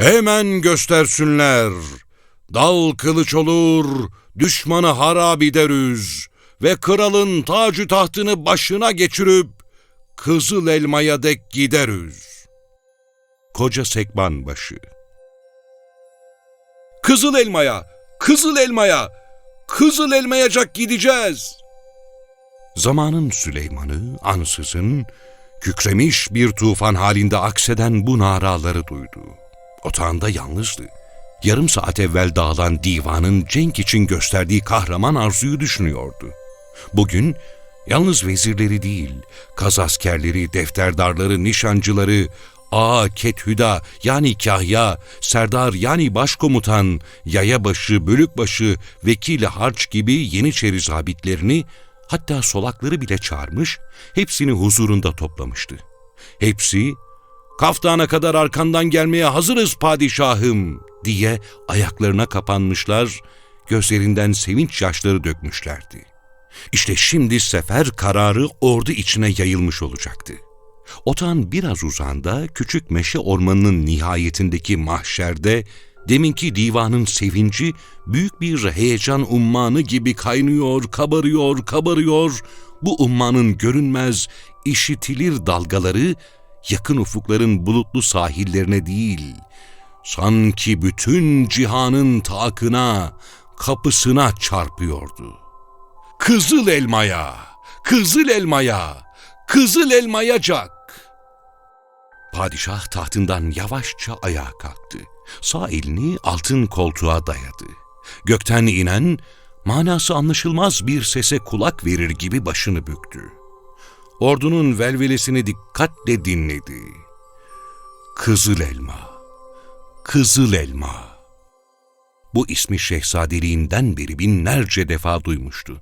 Hemen göstersinler. Dal kılıç olur, düşmanı harap ederiz ve kralın tacı tahtını başına geçirip kızıl elmaya dek gideriz. Koca sekban başı. Kızıl elmaya, kızıl elmaya, kızıl elmayacak gideceğiz. Zamanın Süleyman'ı ansızın kükremiş bir tufan halinde akseden bu naraları duydu. Otağında yalnızdı. Yarım saat evvel dağılan divanın cenk için gösterdiği kahraman arzuyu düşünüyordu. Bugün yalnız vezirleri değil, kaz askerleri, defterdarları, nişancıları, ağa, kethüda yani kahya, serdar yani başkomutan, yayabaşı, bölükbaşı, vekil harç gibi yeniçeri zabitlerini hatta solakları bile çağırmış, hepsini huzurunda toplamıştı. Hepsi, kaftana kadar arkandan gelmeye hazırız padişahım diye ayaklarına kapanmışlar, gözlerinden sevinç yaşları dökmüşlerdi. İşte şimdi sefer kararı ordu içine yayılmış olacaktı. Otağın biraz uzağında küçük meşe ormanının nihayetindeki mahşerde deminki divanın sevinci büyük bir heyecan ummanı gibi kaynıyor, kabarıyor, kabarıyor. Bu ummanın görünmez, işitilir dalgaları yakın ufukların bulutlu sahillerine değil, sanki bütün cihanın takına, kapısına çarpıyordu. Kızıl elmaya, kızıl elmaya, kızıl elmayacak. Padişah tahtından yavaşça ayağa kalktı. Sağ elini altın koltuğa dayadı. Gökten inen, manası anlaşılmaz bir sese kulak verir gibi başını büktü. Ordunun velvelesini dikkatle dinledi. Kızıl elma, kızıl elma. Bu ismi şehzadeliğinden beri binlerce defa duymuştu.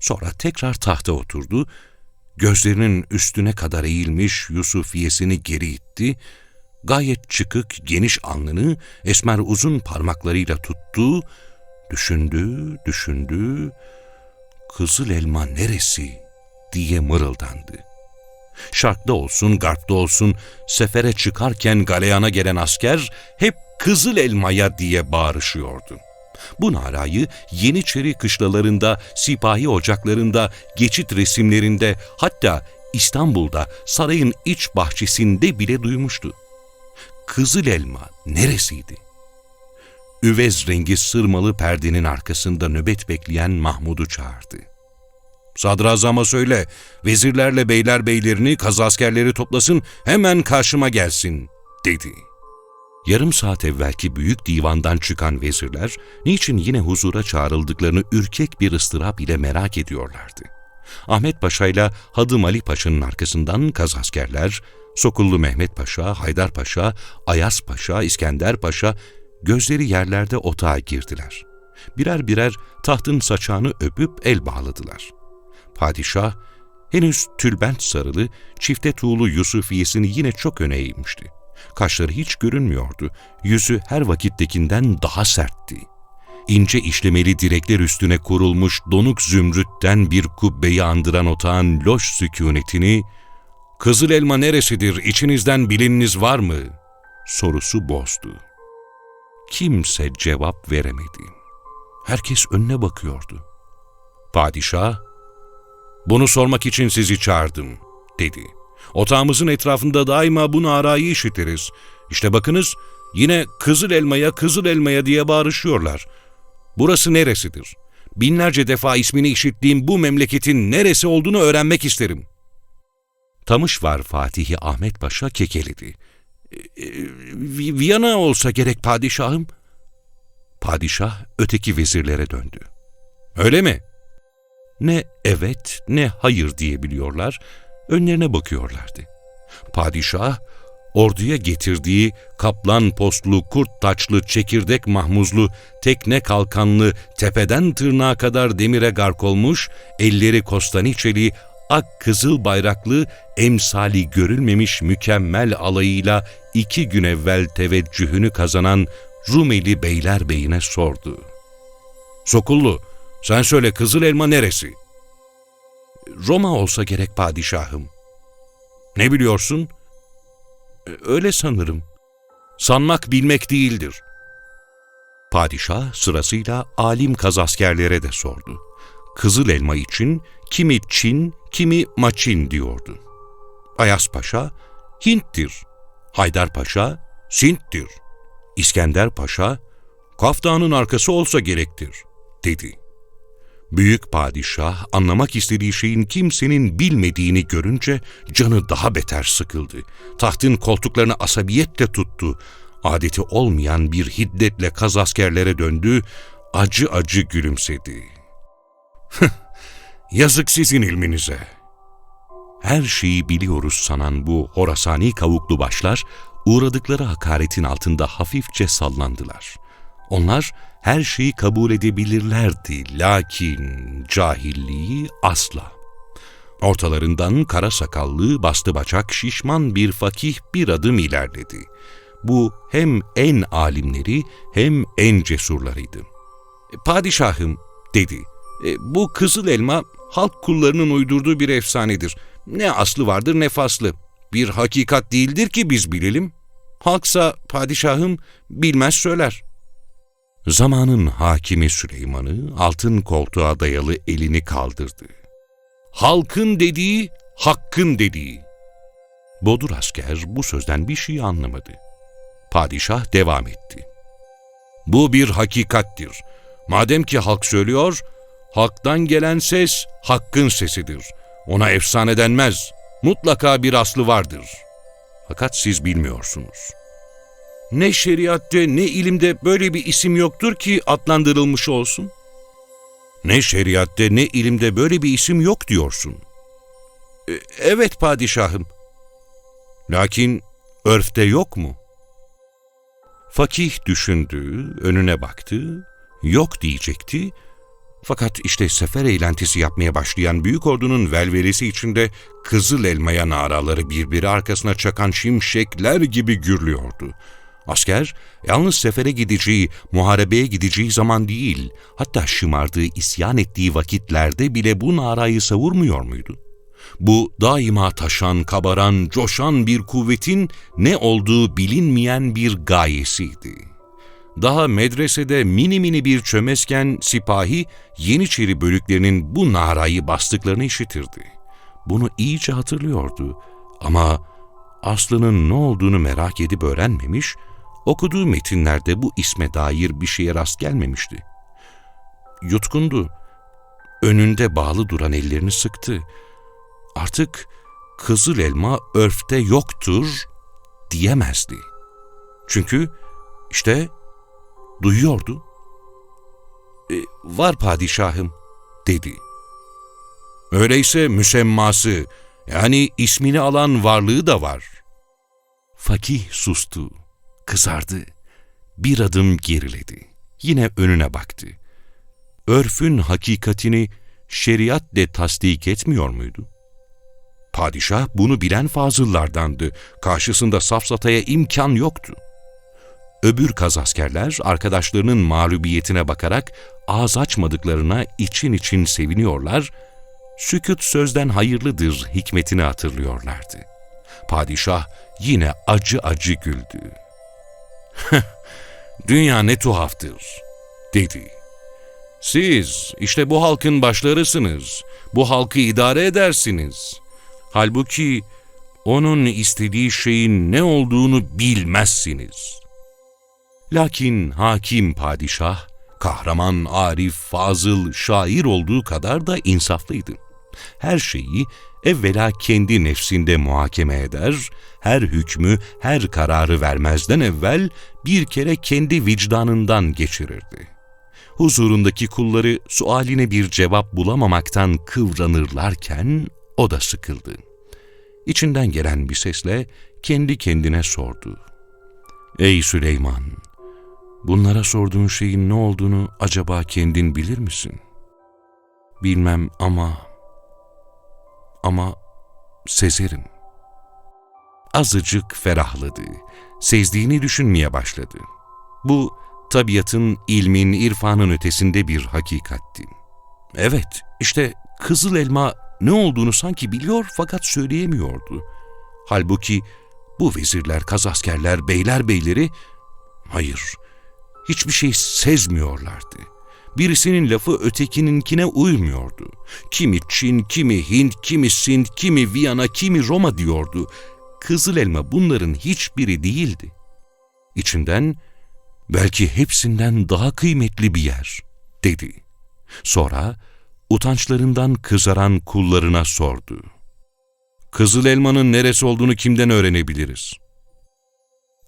Sonra tekrar tahta oturdu, gözlerinin üstüne kadar eğilmiş Yusufiyesini geri itti, gayet çıkık geniş alnını esmer uzun parmaklarıyla tuttu, düşündü, düşündü, kızıl elma neresi diye mırıldandı. Şarkta olsun, garpta olsun, sefere çıkarken galeyana gelen asker hep kızıl elmaya diye bağırışıyordu. Bu narayı Yeniçeri kışlalarında, sipahi ocaklarında, geçit resimlerinde, hatta İstanbul'da sarayın iç bahçesinde bile duymuştu. Kızıl elma neresiydi? Üvez rengi sırmalı perdenin arkasında nöbet bekleyen Mahmud'u çağırdı. Sadrazama söyle, vezirlerle beyler beylerini, kazaskerleri toplasın, hemen karşıma gelsin, dedi. Yarım saat evvelki büyük divandan çıkan vezirler, niçin yine huzura çağrıldıklarını ürkek bir ıstırap ile merak ediyorlardı. Ahmet Paşa ile Hadım Ali Paşa'nın arkasından kazaskerler, Sokullu Mehmet Paşa, Haydar Paşa, Ayas Paşa, İskender Paşa gözleri yerlerde otağa girdiler. Birer birer tahtın saçağını öpüp el bağladılar. Padişah henüz tülbent sarılı, çifte tuğlu Yusufiyesini yine çok öne eğmişti. Kaşları hiç görünmüyordu. Yüzü her vakittekinden daha sertti. İnce işlemeli direkler üstüne kurulmuş donuk zümrütten bir kubbeyi andıran otağın loş sükunetini ''Kızıl elma neresidir, içinizden bilininiz var mı?'' sorusu bozdu. Kimse cevap veremedi. Herkes önüne bakıyordu. Padişah, ''Bunu sormak için sizi çağırdım.'' dedi. Otağımızın etrafında daima bu narayı işitiriz. İşte bakınız yine kızıl elmaya kızıl elmaya diye bağırışıyorlar. Burası neresidir? Binlerce defa ismini işittiğim bu memleketin neresi olduğunu öğrenmek isterim. Tamış var Fatihi Ahmet Paşa kekeledi. E, e, Viyana olsa gerek padişahım. Padişah öteki vezirlere döndü. Öyle mi? Ne evet ne hayır diyebiliyorlar önlerine bakıyorlardı. Padişah, orduya getirdiği kaplan postlu, kurt taçlı, çekirdek mahmuzlu, tekne kalkanlı, tepeden tırnağa kadar demire gark olmuş, elleri kostaniçeli, ak kızıl bayraklı, emsali görülmemiş mükemmel alayıyla iki gün evvel teveccühünü kazanan Rumeli Beylerbeyine sordu. Sokullu, sen söyle kızıl elma neresi? Roma olsa gerek padişahım. Ne biliyorsun? Öyle sanırım. sanmak bilmek değildir. Padişah sırasıyla alim kazaskerlere de sordu. Kızıl elma için kimi Çin, kimi Maçin diyordu. Ayas Paşa, Hint'tir. Haydar Paşa, Sint'tir. İskender Paşa, kaftanın arkası olsa gerektir, dedi. Büyük padişah anlamak istediği şeyin kimsenin bilmediğini görünce canı daha beter sıkıldı. Tahtın koltuklarını asabiyetle tuttu. Adeti olmayan bir hiddetle kaz askerlere döndü, acı acı gülümsedi. Yazık sizin ilminize. Her şeyi biliyoruz sanan bu Horasani kavuklu başlar, uğradıkları hakaretin altında hafifçe sallandılar. Onlar her şeyi kabul edebilirlerdi, lakin cahilliği asla. Ortalarından kara sakallı, bastı bacak, şişman bir fakih bir adım ilerledi. Bu hem en alimleri hem en cesurlarıydı. Padişahım, dedi. "e, Bu kızıl elma halk kullarının uydurduğu bir efsanedir. Ne aslı vardır ne faslı. Bir hakikat değildir ki biz bilelim. Halksa padişahım bilmez söyler. Zamanın hakimi Süleyman'ı altın koltuğa dayalı elini kaldırdı. Halkın dediği, hakkın dediği. Bodur asker bu sözden bir şey anlamadı. Padişah devam etti. Bu bir hakikattir. Madem ki halk söylüyor, halktan gelen ses hakkın sesidir. Ona efsane denmez. Mutlaka bir aslı vardır. Fakat siz bilmiyorsunuz. Ne şeriatte ne ilimde böyle bir isim yoktur ki adlandırılmış olsun. Ne şeriatte ne ilimde böyle bir isim yok diyorsun. E, evet padişahım. Lakin örfte yok mu? Fakih düşündü, önüne baktı, yok diyecekti. Fakat işte sefer eğlentisi yapmaya başlayan büyük ordunun velveresi içinde kızıl elmaya naraları birbiri arkasına çakan şimşekler gibi gürlüyordu. Asker yalnız sefere gideceği, muharebeye gideceği zaman değil, hatta şımardığı, isyan ettiği vakitlerde bile bu narayı savurmuyor muydu? Bu daima taşan, kabaran, coşan bir kuvvetin ne olduğu bilinmeyen bir gayesiydi. Daha medresede mini mini bir çömezken sipahi Yeniçeri bölüklerinin bu narayı bastıklarını işitirdi. Bunu iyice hatırlıyordu ama aslının ne olduğunu merak edip öğrenmemiş, okuduğu metinlerde bu isme dair bir şeye rast gelmemişti. Yutkundu. Önünde bağlı duran ellerini sıktı. Artık kızıl elma örfte yoktur diyemezdi. Çünkü işte duyuyordu. E, var padişahım dedi. Öyleyse müsemması yani ismini alan varlığı da var. Fakih sustu, kızardı, bir adım geriledi. Yine önüne baktı. Örfün hakikatini şeriatle tasdik etmiyor muydu? Padişah bunu bilen fazıllardandı. Karşısında safsataya imkan yoktu. Öbür kazaskerler arkadaşlarının mağlubiyetine bakarak ağız açmadıklarına için için seviniyorlar, sükut sözden hayırlıdır hikmetini hatırlıyorlardı. Padişah yine acı acı güldü. Dünya ne tuhaftır, dedi. Siz işte bu halkın başlarısınız, bu halkı idare edersiniz. Halbuki onun istediği şeyin ne olduğunu bilmezsiniz. Lakin hakim padişah, kahraman, arif, fazıl, şair olduğu kadar da insaflıydı. Her şeyi evvela kendi nefsinde muhakeme eder, her hükmü, her kararı vermezden evvel bir kere kendi vicdanından geçirirdi. Huzurundaki kulları sualine bir cevap bulamamaktan kıvranırlarken o da sıkıldı. İçinden gelen bir sesle kendi kendine sordu. Ey Süleyman! Bunlara sorduğun şeyin ne olduğunu acaba kendin bilir misin? Bilmem ama... Ama sezerim. Azıcık ferahladı. Sezdiğini düşünmeye başladı. Bu tabiatın, ilmin, irfanın ötesinde bir hakikatti. Evet, işte kızıl elma ne olduğunu sanki biliyor fakat söyleyemiyordu. Halbuki Bu vezirler, kazaskerler, beyler beyleri, hayır, hiçbir şey sezmiyorlardı. Birisinin lafı ötekininkine uymuyordu. Kimi Çin, kimi Hint, kimi Sind, kimi Viyana, kimi Roma diyordu. Kızıl elma bunların hiçbiri değildi. İçinden belki hepsinden daha kıymetli bir yer, dedi. Sonra utançlarından kızaran kullarına sordu. Kızıl elmanın neresi olduğunu kimden öğrenebiliriz?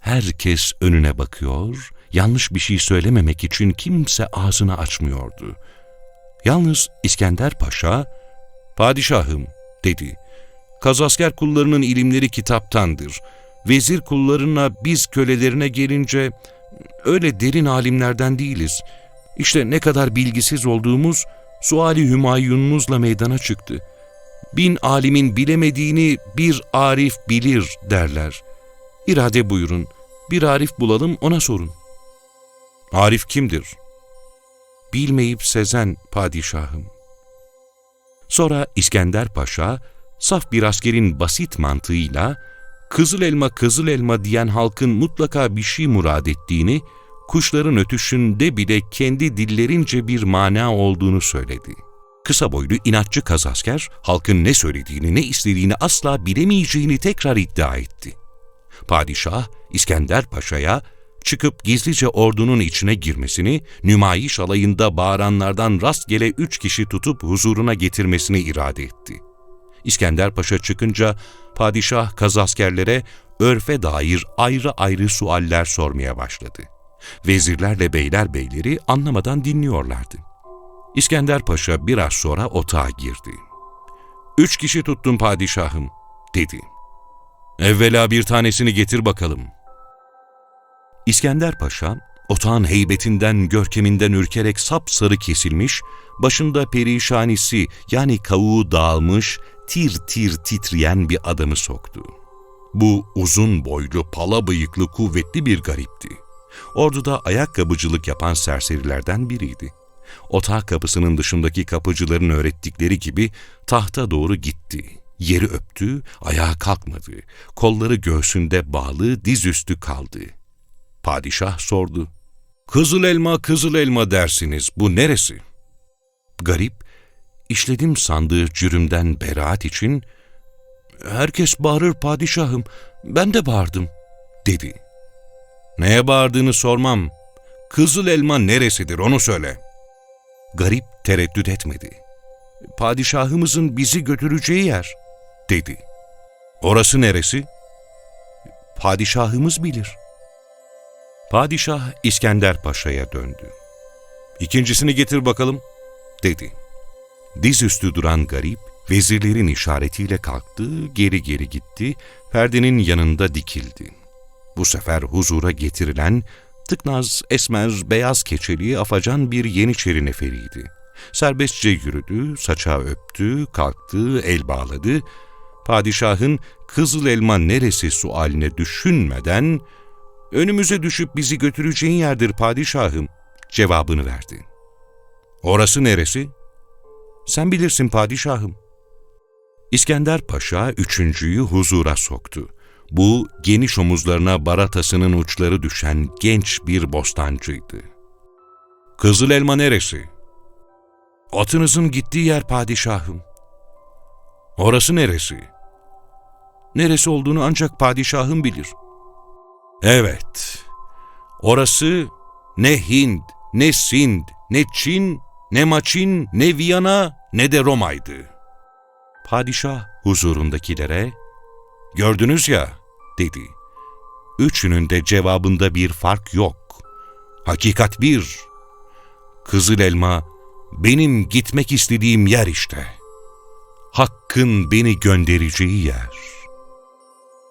Herkes önüne bakıyor, yanlış bir şey söylememek için kimse ağzını açmıyordu. Yalnız İskender Paşa, ''Padişahım'' dedi. ''Kazasker kullarının ilimleri kitaptandır. Vezir kullarına biz kölelerine gelince öyle derin alimlerden değiliz. İşte ne kadar bilgisiz olduğumuz suali hümayununuzla meydana çıktı. Bin alimin bilemediğini bir arif bilir derler. İrade buyurun, bir arif bulalım ona sorun. Arif kimdir? Bilmeyip sezen padişahım. Sonra İskender Paşa, saf bir askerin basit mantığıyla, kızıl elma kızıl elma diyen halkın mutlaka bir şey murad ettiğini, kuşların ötüşünde bile kendi dillerince bir mana olduğunu söyledi. Kısa boylu inatçı kazasker, halkın ne söylediğini ne istediğini asla bilemeyeceğini tekrar iddia etti. Padişah, İskender Paşa'ya çıkıp gizlice ordunun içine girmesini, nümayiş alayında bağıranlardan rastgele üç kişi tutup huzuruna getirmesini irade etti. İskender Paşa çıkınca padişah kazaskerlere örfe dair ayrı ayrı sualler sormaya başladı. Vezirlerle beyler beyleri anlamadan dinliyorlardı. İskender Paşa biraz sonra otağa girdi. Üç kişi tuttum padişahım, dedi. Evvela bir tanesini getir bakalım. İskender Paşa, otağın heybetinden, görkeminden ürkerek sapsarı kesilmiş, başında perişanisi yani kavuğu dağılmış, tir tir titreyen bir adamı soktu. Bu uzun boylu, pala bıyıklı, kuvvetli bir garipti. Orduda ayakkabıcılık yapan serserilerden biriydi. Otağ kapısının dışındaki kapıcıların öğrettikleri gibi tahta doğru gitti. Yeri öptü, ayağa kalkmadı. Kolları göğsünde bağlı, dizüstü kaldı. Padişah sordu. Kızıl elma, kızıl elma dersiniz. Bu neresi? Garip, işledim sandığı cürümden beraat için, herkes bağırır padişahım, ben de bağırdım, dedi. Neye bağırdığını sormam. Kızıl elma neresidir onu söyle. Garip tereddüt etmedi. Padişahımızın bizi götüreceği yer, dedi. Orası neresi? Padişahımız bilir. Padişah İskender Paşa'ya döndü. İkincisini getir bakalım, dedi. Dizüstü duran garip, vezirlerin işaretiyle kalktı, geri geri gitti, perdenin yanında dikildi. Bu sefer huzura getirilen tıknaz, esmer, beyaz keçeli, afacan bir yeniçeri neferiydi. Serbestçe yürüdü, saça öptü, kalktı, el bağladı. Padişahın kızıl elma neresi sualine düşünmeden, önümüze düşüp bizi götüreceğin yerdir padişahım, cevabını verdi. Orası neresi? Sen bilirsin padişahım. İskender Paşa üçüncüyü huzura soktu. Bu geniş omuzlarına baratasının uçları düşen genç bir bostancıydı. Kızıl elma neresi? Atınızın gittiği yer padişahım. Orası neresi? Neresi olduğunu ancak padişahım bilir. Evet, orası ne Hind, ne Sind, ne Çin, ne Maçin, ne Viyana, ne de Roma'ydı. Padişah huzurundakilere, gördünüz ya, dedi. Üçünün de cevabında bir fark yok. Hakikat bir. Kızıl elma benim gitmek istediğim yer işte. Hakkın beni göndereceği yer.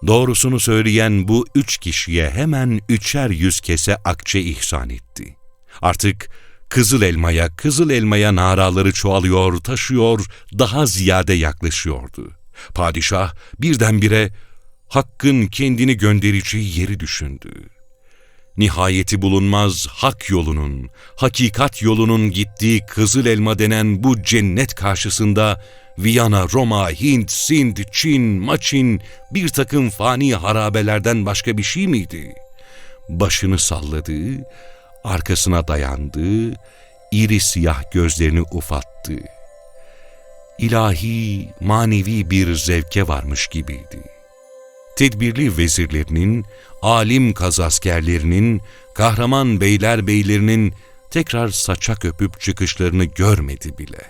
Doğrusunu söyleyen bu üç kişiye hemen üçer yüz kese akçe ihsan etti. Artık kızıl elmaya, kızıl elmaya naraları çoğalıyor, taşıyor, daha ziyade yaklaşıyordu. Padişah birdenbire Hakk'ın kendini göndereceği yeri düşündü. Nihayeti bulunmaz hak yolunun, hakikat yolunun gittiği kızıl elma denen bu cennet karşısında Viyana, Roma, Hint, Sind, Çin, Maçin bir takım fani harabelerden başka bir şey miydi? Başını salladı, arkasına dayandı, iri siyah gözlerini ufattı. İlahi, manevi bir zevke varmış gibiydi. Tedbirli vezirlerinin, alim kazaskerlerinin, kahraman beyler beylerinin tekrar saçak öpüp çıkışlarını görmedi bile.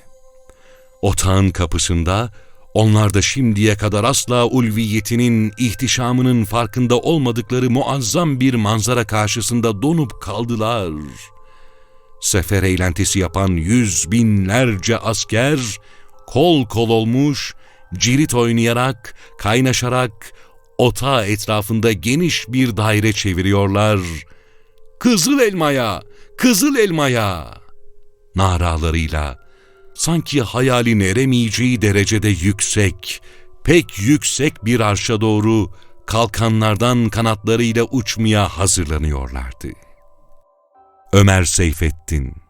Otağın kapısında, onlar da şimdiye kadar asla ulviyetinin, ihtişamının farkında olmadıkları muazzam bir manzara karşısında donup kaldılar. Sefer eğlentisi yapan yüz binlerce asker, kol kol olmuş, cirit oynayarak, kaynaşarak, otağı etrafında geniş bir daire çeviriyorlar. Kızıl elmaya, kızıl elmaya! Naralarıyla, sanki hayalin eremeyeceği derecede yüksek, pek yüksek bir arşa doğru kalkanlardan kanatlarıyla uçmaya hazırlanıyorlardı. Ömer Seyfettin